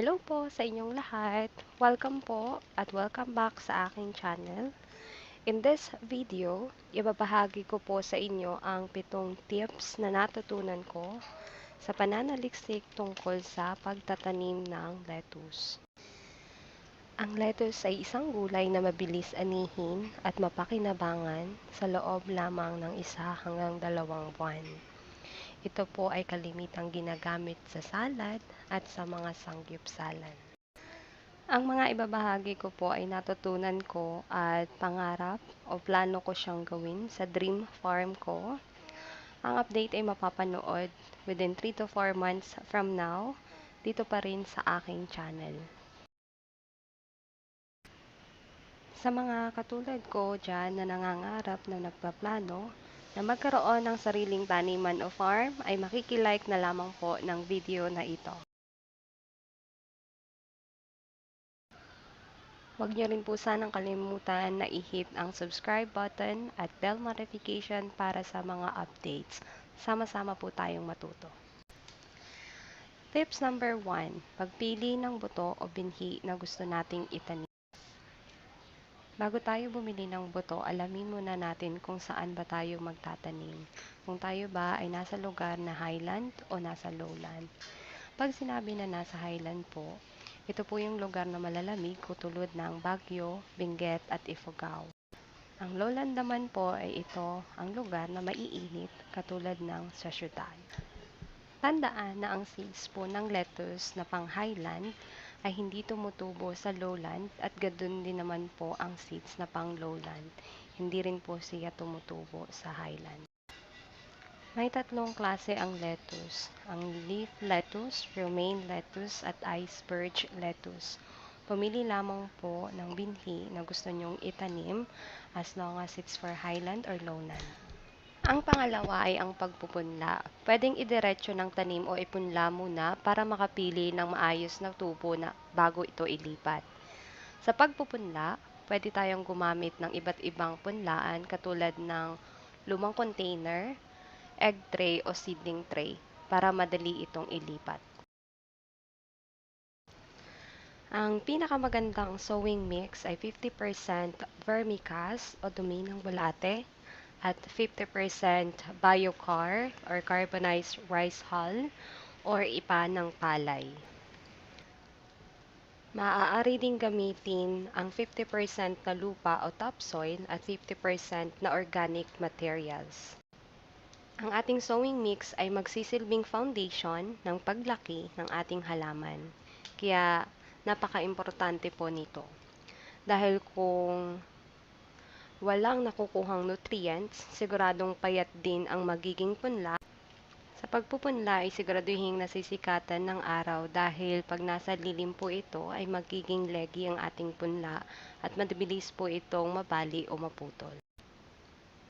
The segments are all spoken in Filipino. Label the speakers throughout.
Speaker 1: Hello po sa inyong lahat. Welcome po at welcome back sa aking channel. In this video, ibabahagi ko po sa inyo ang pitong tips na natutunan ko sa pananaliksik tungkol sa pagtatanim ng lettuce. Ang lettuce ay isang gulay na mabilis anihin at mapakinabangan sa loob lamang ng isa hanggang dalawang buwan. Ito po ay kalimitang ginagamit sa salad at sa mga sanggipsalan. Ang mga ibabahagi ko po ay natutunan ko at pangarap o plano ko siyang gawin sa dream farm ko. Ang update ay mapapanood within 3 to 4 months from now dito pa rin sa aking channel. Sa mga katulad ko dyan na nangangarap na nagpaplano na magkaroon ng sariling taniman o farm ay makikilike na lamang po ng video na ito. Huwag niyo rin po sanang kalimutan na i-hit ang subscribe button at bell notification para sa mga updates. Sama-sama po tayong matuto. Tips number 1. Pagpili ng buto o binhi na gusto nating itanim. Bago tayo bumili ng buto, alamin muna natin kung saan ba tayo magtatanim. Kung tayo ba ay nasa lugar na highland o nasa lowland. Pag sinabi na nasa highland po, ito po yung lugar na malalamig kutulad ng Baguio, Benguet at Ifugao. Ang lowland naman po ay ito ang lugar na maiinit katulad ng sa. Tandaan na ang seeds po ng lettuce na pang highland ay hindi tumutubo sa lowland at gadun din naman po ang seeds na pang lowland. Hindi rin po siya tumutubo sa highland. May tatlong klase ang lettuce. Ang leaf lettuce, romaine lettuce at iceberg lettuce. Pumili lamang po ng binhi na gusto nyong itanim as long as it's for highland or lowland. Ang pangalawa ay ang pagpupunla. Pwedeng idiretso ng tanim o ipunla muna para makapili ng maayos na tubo na bago ito ilipat. Sa pagpupunla, pwede tayong gumamit ng iba't ibang punlaan katulad ng lumang container, egg tray o seedling tray para madali itong ilipat. Ang pinakamagandang sowing mix ay 50% vermicast o dumi ng bulate, at 50% biochar or carbonized rice hull or ipa ng palay. Maaari ding gamitin ang 50% na lupa o topsoil at 50% na organic materials. Ang ating sowing mix ay magsisilbing foundation ng paglaki ng ating halaman. Kaya napaka-importante po nito. Dahil kung walang nakukuhang nutrients, siguradong payat din ang magiging punla. Sa pagpupunla ay siguraduhin nasisikatan ng araw dahil pag nasa lilim po ito ay magiging leggy ang ating punla at mabilis po itong mabali o maputol.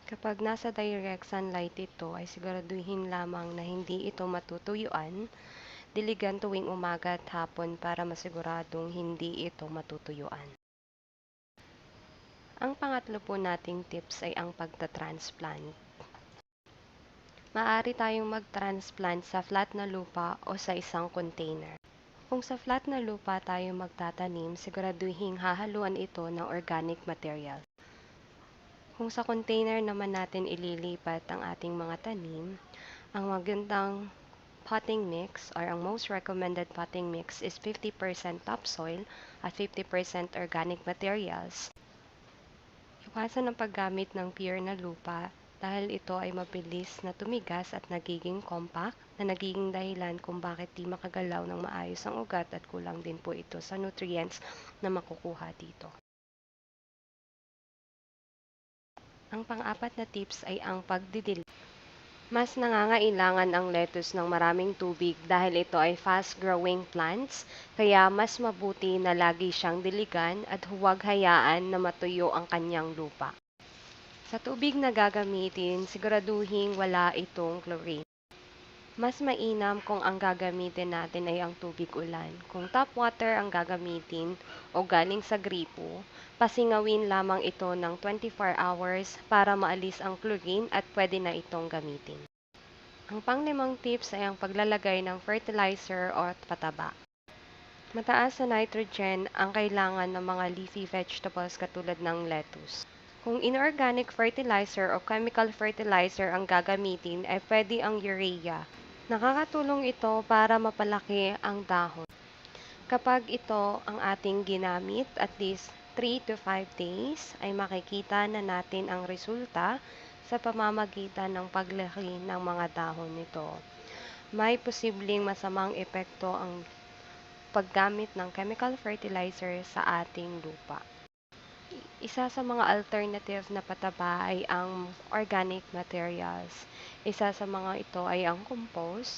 Speaker 1: Kapag nasa direct sunlight ito ay siguraduhin lamang na hindi ito matutuyuan, diligan tuwing umaga at hapon para masiguradong hindi ito matutuyuan. Ang pangatlo po nating tips ay ang pagta-transplant. Maaari tayong mag-transplant sa flat na lupa o sa isang container. Kung sa flat na lupa tayo magtatanim, siguraduhin hahaluan ito ng organic material. Kung sa container naman natin ililipat ang ating mga tanim, ang magandang potting mix or ang most recommended potting mix is 50% topsoil at 50% organic materials. Iwasan ang paggamit ng pure na lupa dahil ito ay mabilis na tumigas at nagiging compact na nagiging dahilan kung bakit di makagalaw ng maayos ang ugat at kulang din po ito sa nutrients na makukuha dito. Ang pang-apat na tips ay ang pagdidilig. Mas nangangailangan ang lettuce ng maraming tubig dahil ito ay fast-growing plants, kaya mas mabuti na lagi siyang diligan at huwag hayaan na matuyo ang kanyang lupa. Sa tubig na gagamitin, siguraduhin wala itong chlorine. Mas mainam kung ang gagamitin natin ay ang tubig ulan. Kung tap water ang gagamitin o galing sa gripo, pasingawin lamang ito ng 24 hours para maalis ang chlorine at pwede na itong gamitin. Ang panglimang tips ay ang paglalagay ng fertilizer o pataba. Mataas na nitrogen ang kailangan ng mga leafy vegetables katulad ng lettuce. Kung inorganic fertilizer o chemical fertilizer ang gagamitin ay pwede ang urea. Nakakatulong ito para mapalaki ang dahon. Kapag ito ang ating ginamit at least 3 to 5 days ay makikita na natin ang resulta sa pamamagitan ng paglaki ng mga dahon nito. May posibleng masamang epekto ang paggamit ng chemical fertilizer sa ating lupa. Isa sa mga alternative na pataba ay ang organic materials. Isa sa mga ito ay ang compost.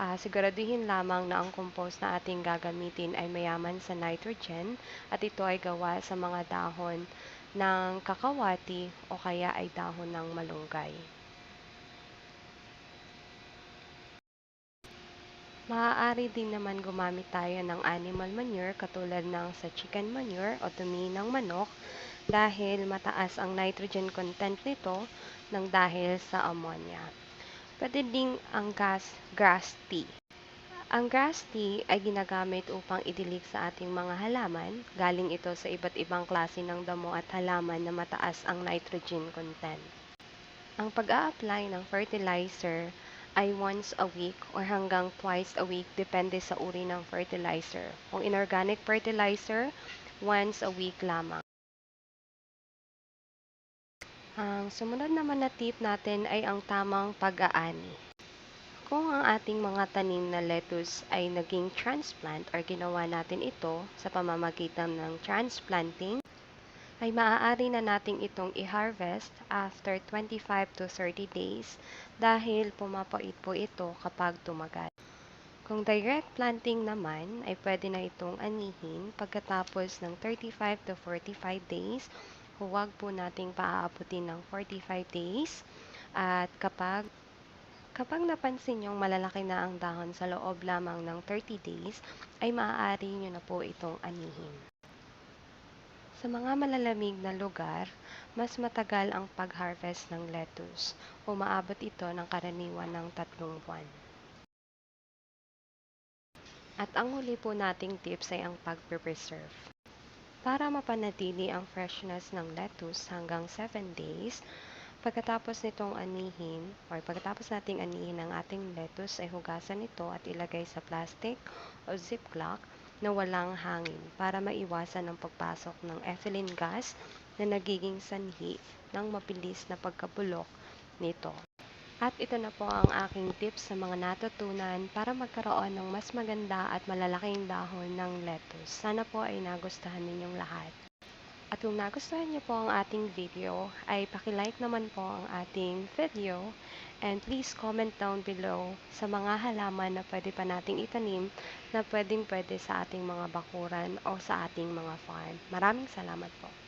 Speaker 1: Uh, siguraduhin lamang na ang compost na ating gagamitin ay mayaman sa nitrogen at ito ay gawa sa mga dahon ng kakawati o kaya ay dahon ng malunggay. Maaari din naman gumamit tayo ng animal manure katulad ng sa chicken manure o dumi ng manok dahil mataas ang nitrogen content nito ng dahil sa ammonia. Pwede ding ang gas, grass tea. Ang grass tea ay ginagamit upang idilig sa ating mga halaman. Galing ito sa iba't ibang klase ng damo at halaman na mataas ang nitrogen content. Ang pag-a-apply ng fertilizer ay once a week or hanggang twice a week depende sa uri ng fertilizer. Kung inorganic fertilizer, once a week lamang. Ang sumunod naman na tip natin ay ang tamang pag-aani. Kung ang ating mga tanim na lettuce ay naging transplant or ginawa natin ito sa pamamagitan ng transplanting, ay maaari na nating itong i-harvest after 25 to 30 days dahil pumapait po ito kapag tumagal. Kung direct planting naman, ay pwede na itong anihin pagkatapos ng 35 to 45 days. Huwag po nating paaabutin ng 45 days. At kapag Kapag napansin nyong malalaki na ang dahon sa loob lamang ng 30 days, ay maaari nyo na po itong anihin. Sa mga malalamig na lugar, mas matagal ang pag-harvest ng lettuce. Umaabot ito ng karaniwan ng tatlong buwan. At ang huli po nating tips ay ang pag-preserve. Para mapanatili ang freshness ng lettuce hanggang 7 days, pagkatapos nitong anihin, or pagkatapos nating anihin ang ating lettuce, ay hugasan ito at ilagay sa plastic o ziplock na walang hangin para maiwasan ang pagpasok ng ethylene gas na nagiging sanhi ng mabilis na pagkabulok nito. At ito na po ang aking tips sa mga natutunan para magkaroon ng mas maganda at malalaking dahon ng lettuce. Sana po ay nagustuhan ninyong lahat. At kung nagustuhan niyo po ang ating video, ay pakilike naman po ang ating video and please comment down below sa mga halaman na pwede pa nating itanim na pwedeng pwede sa ating mga bakuran o sa ating mga farm. Maraming salamat po.